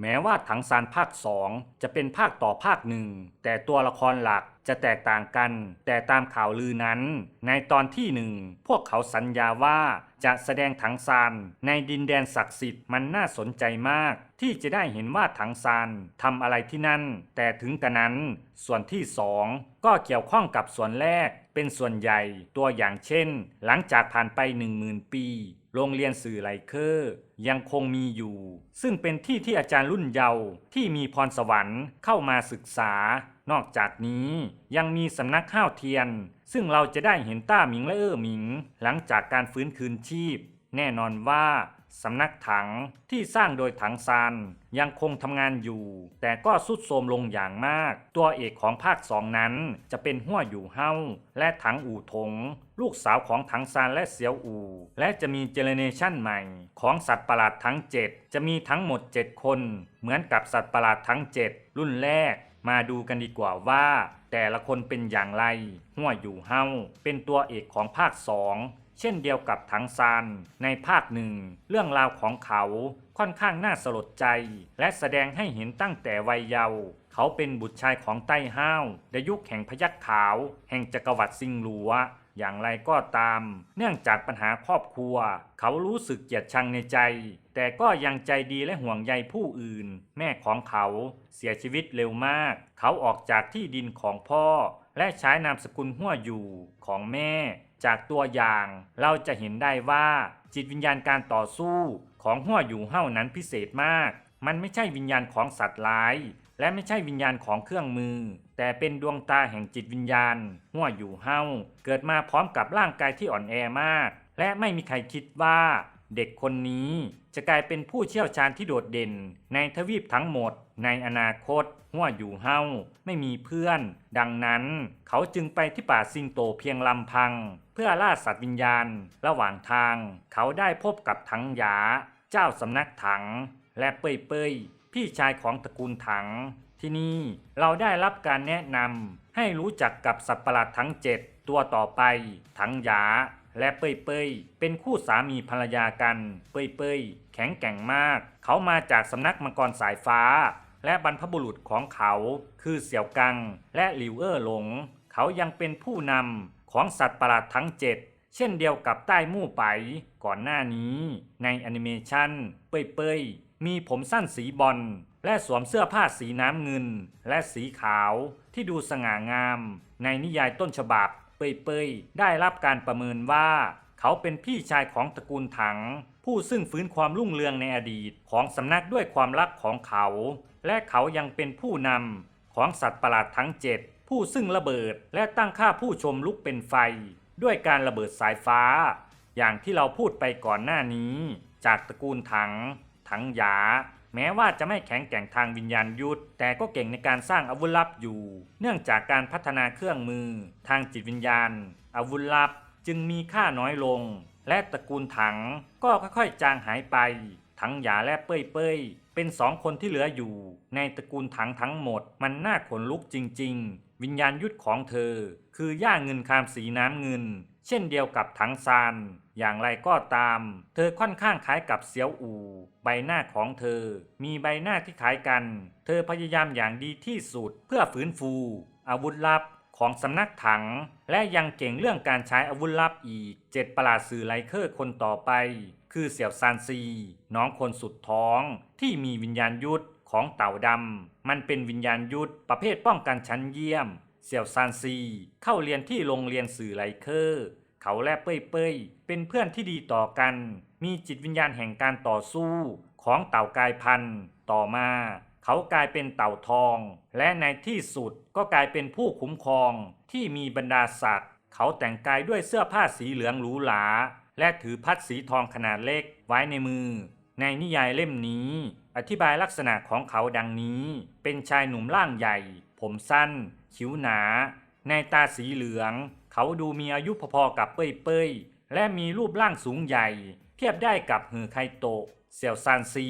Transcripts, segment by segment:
แม้ว่าถังซานภาคสองจะเป็นภาคต่อภาคหนึ่งแต่ตัวละครหลักจะแตกต่างกัน แต่ตามข่าวลือนั้น ในตอนที่หนึ่งพวกเขาสัญญาว่าจะแสดงถังซานในดินแดนศักดิ์สิทธิ์มันน่าสนใจมาก ที่จะได้เห็นว่าถังซานทำอะไรที่นั่น แต่ถึงกระนั้น ส่วนที่สองก็เกี่ยวข้องกับส่วนแรก เป็นส่วนใหญ่ตัวอย่างเช่น หลังจากผ่านไปหนึ่งหมื่นปี โรงเรียนสื่อไลเคอร์ยังคงมีอยู่ ซึ่งเป็นที่ที่อาจารย์รุ่นเยาว์ที่มีพรสวรรค์เข้ามาศึกษา นอกจากนี้ยังมีสำนักข้าวเทียน ซึ่งเราจะได้เห็นต้าหมิงและเอ้อหมิง หลังจากการฟื้นคืนชีพ แน่นอนว่า สำนักถังที่สร้างโดยถังซานยังคงทำงานอยู่ แต่ก็สุดโทมลงอย่างมาก ตัวเอกของภาคสองนั้นจะเป็นหัวอยู่เฮาและถังอู่ถง ลูกสาวของถังซานและเสียวอู่ และจะมีเจเนเรชันใหม่ ของสัตว์ประหลาดทั้ง 7 จะมีทั้งหมด 7 คน เหมือนกับสัตว์ประหลาดทั้ง 7 รุ่นแรกมาดูกันดีกว่าว่า แต่ละคนเป็นอย่างไร หัวอยู่เฮาเป็นตัวเอกของภาคสอง เช่นเดียวกับถังซานในภาคหนึ่ง เรื่องราวของเขาค่อนข้างน่าสลดใจ และแสดงให้เห็นตั้งแต่วัยเยาว์เขาเป็นบุตรชายของไต้ห้าวในยุคแห่งพยัคฆ์ขาว แห่งจักรวรรดิซิงหลัวอย่างไรก็ตาม เนื่องจากปัญหาครอบครัว เขารู้สึกเกลียดชังในใจ แต่ก็ยังใจดีและห่วงใยผู้อื่น แม่ของเขาเสียชีวิตเร็วมาก เขาออกจากที่ดินของพ่อ และใช้นามสกุลหัวอยู่ของแม่ จากตัวอย่าง เราจะเห็นได้ว่าจิตวิญญาณการต่อสู้ของหัวอยู่เฮ้านั้นพิเศษมาก มันไม่ใช่วิญญาณของสัตว์ร้าย และไม่ใช่วิญญาณของเครื่องมือ แต่เป็นดวงตาแห่งจิตวิญญาณ หัวอยู่เฮ้าเกิดมาพร้อมกับร่างกายที่อ่อนแอมาก และไม่มีใครคิดว่าเด็กคนนี้จะกลายเป็นผู้เชี่ยวชาญที่โดดเด่น ในทวีปทั้งหมด ในอนาคต หัวอยู่เฮาไม่มีเพื่อน ดังนั้น เขาจึงไปที่ป่าซิงโตเพียงลำพัง เพื่อล่าสัตว์วิญญาณ ระหว่างทาง เขาได้พบกับถังหยา เจ้าสำนักถัง และเปยเปยพี่ชายของตระกูลถัง ที่นี่เราได้รับการแนะนำให้รู้จักกับสัตว์ประหลาดทั้งเจ็ดตัวต่อไป ถังหยา และเปยเปยเป็นคู่สามีภรรยากัน เปยเปยแข็งแกร่งมาก เขามาจากสำนักมังกรสายฟ้า และบรรพบุรุษของเขาคือเสี่ยวกัง และหลิวเอ้อหลง เขายังเป็นผู้นำ ของสัตว์ประหลาดทั้งเจ็ดเช่นเดียวกับใต้มู่ไปก่อนหน้านี้ ในแอนิเมชันเปยเปยมีผมสั้นสีบอลและสวมเสื้อผ้าสีน้ำเงิน และสีขาวที่ดูสง่างาม ในนิยายต้นฉบับ เปยเปยได้รับการประเมินว่า เขาเป็นพี่ชายของตระกูลถัง ผู้ซึ่งฟื้นความรุ่งเรืองในอดีตของสำนักด้วยความรักของเขา และเขายังเป็นผู้นำของสัตว์ประหลาดทั้งเจ็ด ผู้ซึ่งระเบิดและตั้งค่าผู้ชมลุกเป็นไฟ ด้วยการระเบิดสายฟ้า อย่างที่เราพูดไปก่อนหน้านี้ จากตระกูลถัง ถังหยา แม้ว่าจะไม่แข็งแกร่งทางวิญญาณยุทธแต่ก็เก่งในการสร้างอาวุธลับอยู่ เนื่องจากการพัฒนาเครื่องมือ ทางจิตวิญญาณ อาวุธลับจึงมีค่าน้อยลง และตระกูลถังก็ค่อยๆ จางหายไป ถังหยาและเป้ยเป้ยเป็นสองคนที่เหลืออยู่ ในตระกูลถังทั้งหมดมันน่าขนลุกจริง ๆ วิญญาณยุทธของเธอ คือย่าเงินคามสีน้ำเงิน เช่นเดียวกับถังซาน อย่างไรก็ตาม เธอค่อนข้างคล้ายกับเสียวอู ใบหน้าของเธอ มีใบหน้าที่คล้ายกัน เธอพยายามอย่างดีที่สุดเพื่อฝืนฟู อาวุธลับของสำนักถัง และยังเก่งเรื่องการใช้อาวุธลับอีกเจ็ดประหลาดสื่อไลเคอร์คนต่อไป คือเสี่ยวซานซี น้องคนสุดท้องที่มีวิญญาณยุทธ ของเต่าดำมันเป็นวิญญาณยุทธประเภทป้องกันชั้นเยี่ยม เสี่ยวซานซี เข้าเรียนที่โรงเรียนสื่อไลเคอร์ เขาและเป้ยเป้ยเป็นเพื่อนที่ดีต่อกัน มีจิตวิญญาณแห่งการต่อสู้ของเต่ากายพันธุ์ ต่อมาเขากลายเป็นเต่าทอง และในที่สุดก็กลายเป็นผู้คุ้มครองที่มีบรรดาศักดิ์เขาแต่งกายด้วยเสื้อผ้าสีเหลืองหรูหราและถือพัดสีทองขนาดเล็กไว้ในมือ ในนิยายเล่มนี้ อธิบายลักษณะของเขาดังนี้ เป็นชายหนุ่มร่างใหญ่ ผมสั้น คิ้วหนา ในตาสีเหลือง เขาดูมีอายุพอๆกับเป้ยเป้ยและมีรูปร่างสูงใหญ่ เทียบได้กับเฮอไคโตะเสี่ยวซานซี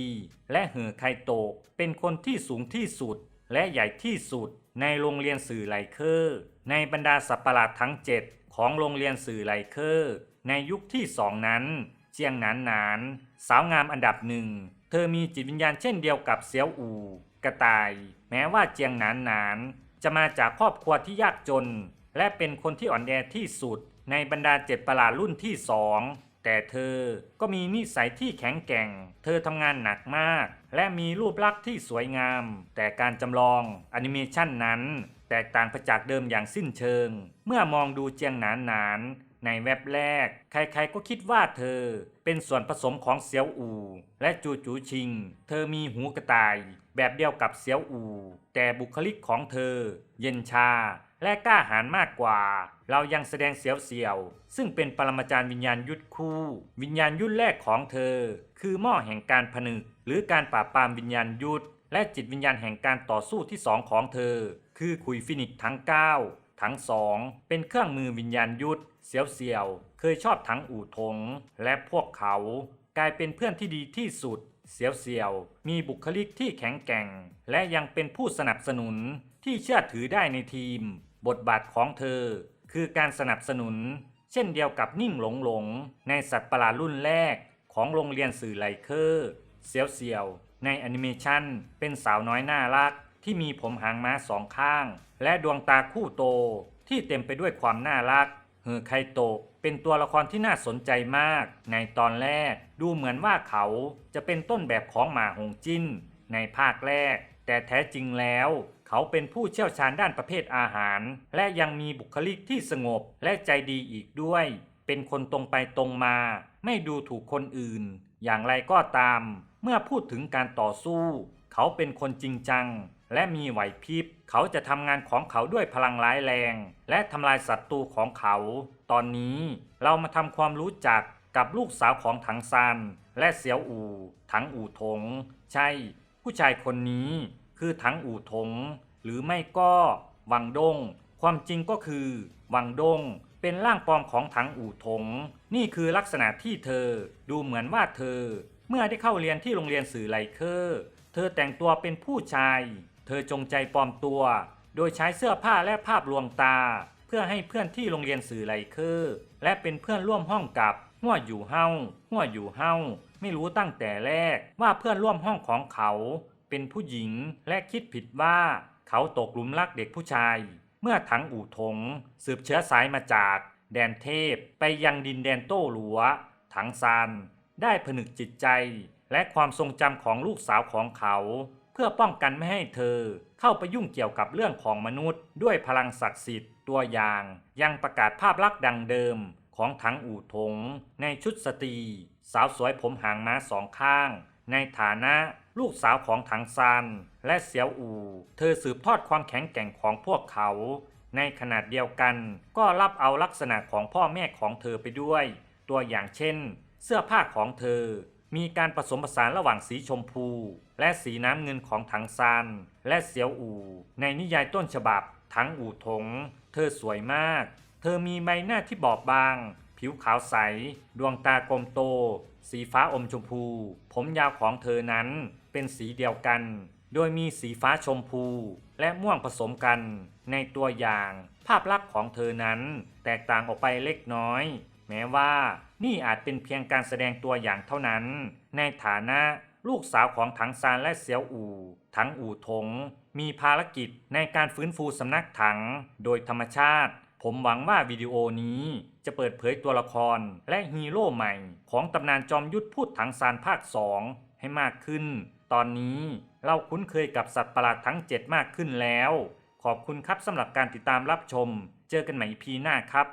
และเฮอไคโตะเป็นคนที่สูงที่สุด และใหญ่ที่สุดในโรงเรียนสื่อไลเคอร์ ในบรรดาสัตว์ปะหลาดทั้งเจ็ดของโรงเรียนสื่อไลเคอร์ ในยุคที่สองนั้น เจียงหนานหนาน สาวงามอันดับหนึ่ง ธธอมีจิตวิญญาณเช่นเดียวกับเสียวอู่กระต่าย แม้ว่าเจียงหนานหนานจะมาจากครอบครัวที่ยากจน และเป็นคนที่อ่อนแอที่สุด ในบรรดาเจ็ดประหลาดรุ่นที่สองแต่เธอก็มีนิสัยที่แข็งแกร่ง เธอทำงานหนักมาก และมีรูปลักษณ์ที่สวยงาม แต่การจำลองแอนิเมชันนั้น แตกต่างไปจากเดิมอย่างสิ้นเชิง เมื่อมองดูเจียงหนานหนาน ในเว็บแรก ใครๆก็คิดว่าเธอเป็นส่วนผสมของเสียวอู และจูจูชิง เธอมีหูกระต่าย แบบเดียวกับเสียวอู แต่บุคลิกของเธอ เย็นชา และกล้าหาญมากกว่า เรายังแสดงเสียวเสียว ซึ่งเป็นปรมาจารย์วิญญาณยุทธคู่ วิญญาณยุทธแรกของเธอ คือหม้อแห่งการผนึก หรือการปราบปรามวิญญาณยุทธและจิตวิญญาณแห่งการต่อสู้ที่สองของเธอ คือขุยฟินิกทั้ง 9 ทั้งสองเป็นเครื่องมือวิญญาณยุทธ เสียวเสียว เคยชอบทั้งอู่ทง และพวกเขา กลายเป็นเพื่อนที่ดีที่สุด เสียวเสียว มีบุคลิกที่แข็งแกร่ง และยังเป็นผู้สนับสนุนที่เชื่อถือได้ในทีม บทบาทของเธอ คือการสนับสนุน เช่นเดียวกับนิ่งหลงหลง ในสัตว์ประหลาดรุ่นแรกของโรงเรียนสื่อไลเคอร์ เสียวเสียว ในแอนิเมชันเป็นสาวน้อยน่ารักที่มีผมหางม้าสองข้าง และดวงตาคู่โตที่เต็มไปด้วยความน่ารัก เฮอไคโตะเป็นตัวละครที่น่าสนใจมาก ในตอนแรกดูเหมือนว่าเขาจะเป็นต้นแบบของหมาหงจิ้น ในภาคแรก แต่แท้จริงแล้ว เขาเป็นผู้เชี่ยวชาญด้านประเภทอาหาร และยังมีบุคลิกที่สงบและใจดีอีกด้วย เป็นคนตรงไปตรงมา ไม่ดูถูกคนอื่น อย่างไรก็ตาม เมื่อพูดถึงการต่อสู้ เขาเป็นคนจริงจัง และมีไหวพริบ เขาจะทำงานของเขาด้วยพลังร้ายแรง และทำลายศัตรูของเขา ตอนนี้เรามาทำความรู้จักกับลูกสาวของถังซานและเสียวอู่ ถังอู่ทงใช่ ผู้ชายคนนี้คือถังอู่ทงหรือไม่ก็ วังดง ความจริงก็คือ วังดงเป็นร่างปลอมของถังอู่ทงนี่คือลักษณะที่เธอ ดูเหมือนว่าเธอ เมื่อได้เข้าเรียนที่โรงเรียนสื่อไลเคอร์ เธอแต่งตัวเป็นผู้ชาย เธอจงใจปลอมตัว โดยใช้เสื้อผ้าและภาพลวงตา เพื่อให้เพื่อนที่โรงเรียนสื่อไลเคอและเป็นเพื่อนร่วมห้องกับหัวอยู่เฮาหัวอยู่เฮาไม่รู้ตั้งแต่แรกว่าเพื่อนร่วมห้องของเขา เป็นผู้หญิงและคิดผิดว่าเขาตกหลุมรักเด็กผู้ชาย เมื่อถังอู่ทงสืบเชื้อสายมาจากแดนเทพไปยังดินแดนโต้หลัว ถังซานได้ผนึกจิตใจและความทรงจำของลูกสาวของเขา เพื่อป้องกันไม่ให้เธอ เข้าไปยุ่งเกี่ยวกับเรื่องของมนุษย์ ด้วยพลังศักดิ์สิทธิ์ตัวอย่าง ยังประกาศภาพลักษณ์ดังเดิม ของถังอู่ทงในชุดสตรี สาวสวยผมหางม้าสองข้าง ในฐานะลูกสาวของถังซานและเสียวอูเธอสืบทอดความแข็งแกร่งของพวกเขา ในขนาดเดียวกัน ก็รับเอาลักษณะของพ่อแม่ของเธอไปด้วย ตัวอย่างเช่น เสื้อผ้าของเธอ มีการผสมผสานระหว่างสีชมพู และสีน้ำเงินของถังซานและเสียวอูในนิยายต้นฉบับถังอู่ทงเธอสวยมาก เธอมีใบหน้าที่บอบบาง ผิวขาวใส ดวงตากลมโต สีฟ้าอมชมพู ผมยาวของเธอนั้นเป็นสีเดียวกัน โดยมีสีฟ้าชมพู และม่วงผสมกัน ในตัวอย่าง ภาพลักษณ์ของเธอนั้น แตกต่างออกไปเล็กน้อย แม้ว่า นี่อาจเป็นเพียงการแสดงตัวอย่างเท่านั้น ในฐานะลูกสาวของถังซานและเสียวอู่ ถังอู่ทงมีภารกิจในการฟื้นฟูสำนักถัง โดยธรรมชาติ ผมหวังว่าวิดีโอนี้จะเปิดเผยตัวละครและฮีโร่ใหม่ ของตำนานจอมยุทธพูดถังซานภาค 2 ให้มากขึ้น ตอนนี้เราคุ้นเคยกับสัตว์ประหลาดทั้ง 7 มากขึ้นแล้ว ขอบคุณครับสำหรับการติดตามรับชม เจอกันใหม่พีหน้าครับ